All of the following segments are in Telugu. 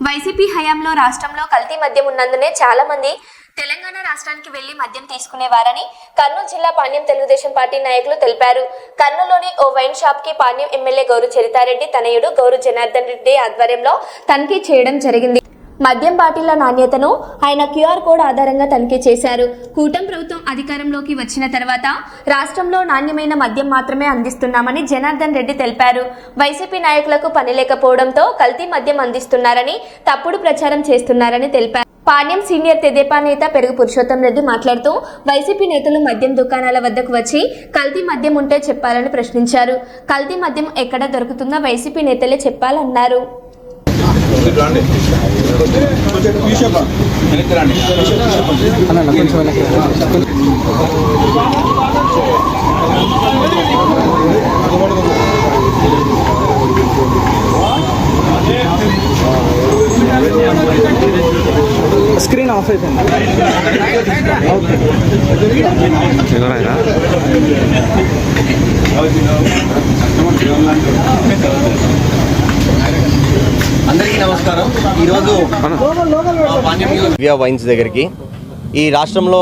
వైసీపీ హయాంలో రాష్ట్రంలో కల్తీ మద్యం ఉన్నందునే చాలా మంది తెలంగాణ రాష్ట్రానికి వెళ్ళి మద్యం తీసుకునేవారని కర్నూలు జిల్లా పాణ్యం తెలుగుదేశం పార్టీ నాయకులు తెలిపారు. కర్నూలులోని ఓ వైన్ షాప్కి పాణ్యం ఎమ్మెల్యే గౌరు చరితారెడ్డి తనయుడు గౌరు జనార్దన్ రెడ్డి ఆధ్వర్యంలో తనిఖీ చేయడం జరిగింది. మద్యం బాటిళ్ళ నాణ్యతను ఆయన క్యూఆర్ కోడ్ ఆధారంగా తనిఖీ చేశారు. కూటమి ప్రభుత్వం అధికారంలోకి వచ్చిన తర్వాత రాష్ట్రంలో నాణ్యమైన మద్యం మాత్రమే అందిస్తున్నామని జనార్దన్ రెడ్డి తెలిపారు. వైసీపీ నాయకులకు పని లేకపోవడంతో కల్తీ మద్యం అందిస్తున్నారని తప్పుడు ప్రచారం చేస్తున్నారని తెలిపారు. పాణ్యం సీనియర్ తెదేపా నేత పెరుగు పురుషోత్తం రెడ్డి మాట్లాడుతూ వైసీపీ నేతలు మద్యం దుకాణాల వద్దకు వచ్చి కల్తీ మద్యం ఉంటే చెప్పాలని ప్రశ్నించారు. కల్తీ మద్యం ఎక్కడ దొరుకుతుందో వైసీపీ నేతలే చెప్పాలన్నారు. స్క్రీన్ ఆఫ్ అయిపోయింది ఎవరైనా? అందరికీ నమస్కారం. ఈరోజు వైన్స్ దగ్గరికి. ఈ రాష్ట్రంలో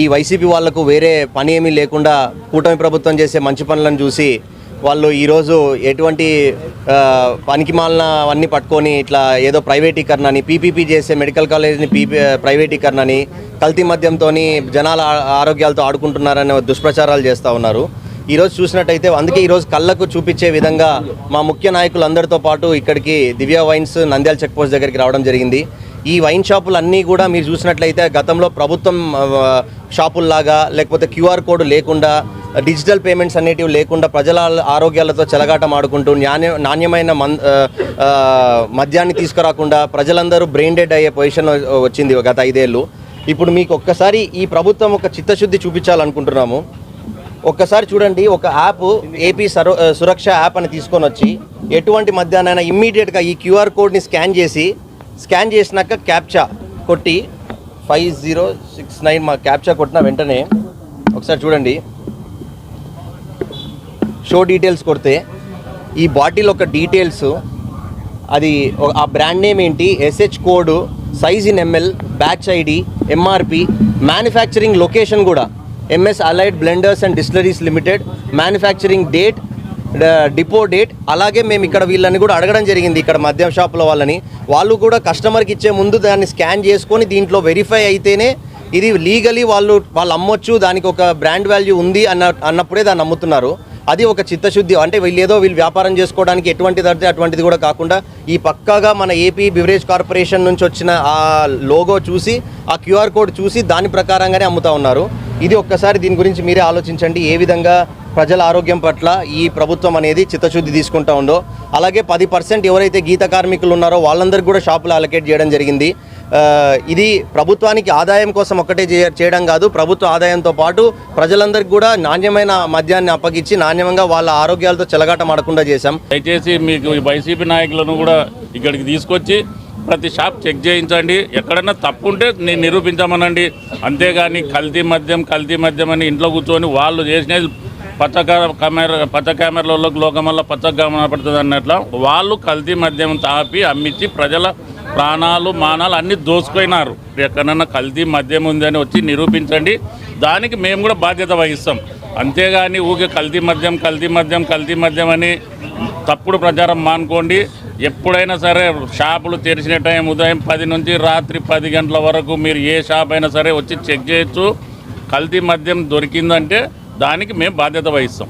ఈ వైసీపీ వాళ్ళకు వేరే పని ఏమీ లేకుండా కూటమి ప్రభుత్వం చేసే మంచి పనులను చూసి వాళ్ళు ఈరోజు ఎటువంటి పనికి మాలిన పట్టుకొని ఇట్లా ఏదో ప్రైవేటీకరణ అని పీపీపీ చేసే మెడికల్ కాలేజ్ని పీపీ ప్రైవేటీకరణ అని కల్తీ మద్యంతో జనాల ఆరోగ్యాలతో ఆడుకుంటున్నారనే దుష్ప్రచారాలు చేస్తూ ఉన్నారు. ఈరోజు చూసినట్టయితే అందుకే ఈరోజు కళ్ళకు చూపించే విధంగా మా ముఖ్య నాయకులందరితో పాటు ఇక్కడికి Divya wines Nandyal check post దగ్గరికి రావడం జరిగింది. ఈ వైన్ షాపులు అన్నీ కూడా మీరు చూసినట్లయితే గతంలో ప్రభుత్వం షాపుల్లాగా లేకపోతే క్యూఆర్ కోడ్ లేకుండా డిజిటల్ పేమెంట్స్ అనేటివి లేకుండా ప్రజల ఆరోగ్యాలతో చెలగాటం ఆడుకుంటూ నాణ్య నాణ్యమైన మన్ మద్యాన్ని తీసుకురాకుండా ప్రజలందరూ బ్రెయిన్ డెడ్ అయ్యే పొజిషన్ వచ్చింది గత ఐదేళ్ళు. ఇప్పుడు మీకు ఒక్కసారి ఈ ప్రభుత్వం ఒక చిత్తశుద్ధి చూపించాలనుకుంటున్నాము. ఒక్కసారి చూడండి ఒక యాప్ ఏపీ సర సురక్ష యాప్ అని తీసుకొని వచ్చి ఎటువంటి మధ్యాహ్నం ఇమ్మీడియట్గా ఈ క్యూఆర్ కోడ్ని స్కాన్ చేసి స్కాన్ చేసినాక క్యాప్చా కొట్టి ఫైవ్ జీరో సిక్స్ నైన్ మా క్యాప్చా కొట్టిన వెంటనే ఒకసారి చూడండి. షో డీటెయిల్స్ కొడితే ఈ బాటిల్ ఒక డీటెయిల్స్ అది ఒక- ఆ బ్రాండ్ నేమ్ ఏంటి SH code size in ML batch ID MRP manufacturing location కూడా MS allied blenders and distilleries limited manufacturing date depot date అలాగే మేము ఇక్కడ వీళ్ళని కూడా అడగడం జరిగింది ఇక్కడ మద్యం షాపుల వాళ్ళని. వాళ్ళు కూడా కస్టమర్కి ఇచ్చే ముందు దాన్ని స్కాన్ చేసుకొని దీంట్లో వెరిఫై అయితేనే ఇది లీగలీ వాళ్ళు వాళ్ళు అమ్మొచ్చు దానికి ఒక బ్రాండ్ వాల్యూ ఉంది అన్న అన్నప్పుడే దాన్ని అమ్ముతున్నారు. అది ఒక చిత్తశుద్ధి. అంటే వీళ్ళు ఏదో వీళ్ళు వ్యాపారం చేసుకోవడానికి ఎటువంటిది అంటే అటువంటిది కూడా కాకుండా ఈ పక్కాగా మన ఏపీ బివరేజ్ కార్పొరేషన్ నుంచి వచ్చిన ఆ లోగో చూసి ఆ క్యూఆర్ కోడ్ చూసి దాని ప్రకారంగానే అమ్ముతా ఉన్నారు. ఇది ఒక్కసారి దీని గురించి మీరే ఆలోచించండి. ఏ విధంగా ప్రజల ఆరోగ్యం పట్ల ఈ ప్రభుత్వం అనేది చిత్తశుద్ధి తీసుకుంటా ఉందో. అలాగే పది పర్సెంట్ ఎవరైతే గీత కార్మికులు ఉన్నారో వాళ్ళందరికీ కూడా షాపులు అలొకేట్ చేయడం జరిగింది. ఇది ప్రభుత్వానికి ఆదాయం కోసం ఒక్కటే చేయ- చేయడం కాదు ప్రభుత్వ ఆదాయంతో పాటు ప్రజలందరికీ కూడా నాణ్యమైన మద్యాన్ని అప్పగించి నాణ్యంగా వాళ్ళ ఆరోగ్యాలతో చెలగాటమాడకుండా చేశాం. దయచేసి మీకు వైసీపీ నాయకులను కూడా ఇక్కడికి తీసుకొచ్చి ప్రతి షాప్ చెక్ చేయించండి. ఎక్కడన్నా తప్పు ఉంటే నేను నిరూపించమనండి. అంతేగాని కల్తీ మద్యం కల్తీ మద్యం అని ఇంట్లో కూర్చొని వాళ్ళు చేసినది పచ్చ కెమెరా పచ్చ కెమెరాలోకి లోకమల్ల పచ్చ కనపడుతుంది అన్నట్ల వాళ్ళు కల్తీ మద్యం తాపి అమ్మించి ప్రజల ప్రాణాలు మానాలు అన్ని దోసుకున్నారు ఎక్కడన్నా కల్తీ మద్యం ఉందని వచ్చి నిరూపించండి. దానికి మేము కూడా బాధ్యత వహిస్తాం. అంతేగాని ఊకే కల్తీ మద్యం కల్తీ మద్యం కల్తీ మద్యం అని తప్పుడు ప్రచారం మానుకోండి. ఎప్పుడైనా సరే షాపులు తెరిచిన టైం ఉదయం పది నుంచి రాత్రి పది గంటల వరకు మీరు ఏ షాప్ అయినా సరే వచ్చి చెక్ చేయొచ్చు. కల్తీ మద్యం దొరికిందంటే దానికి మేము బాధ్యత వహిస్తాం.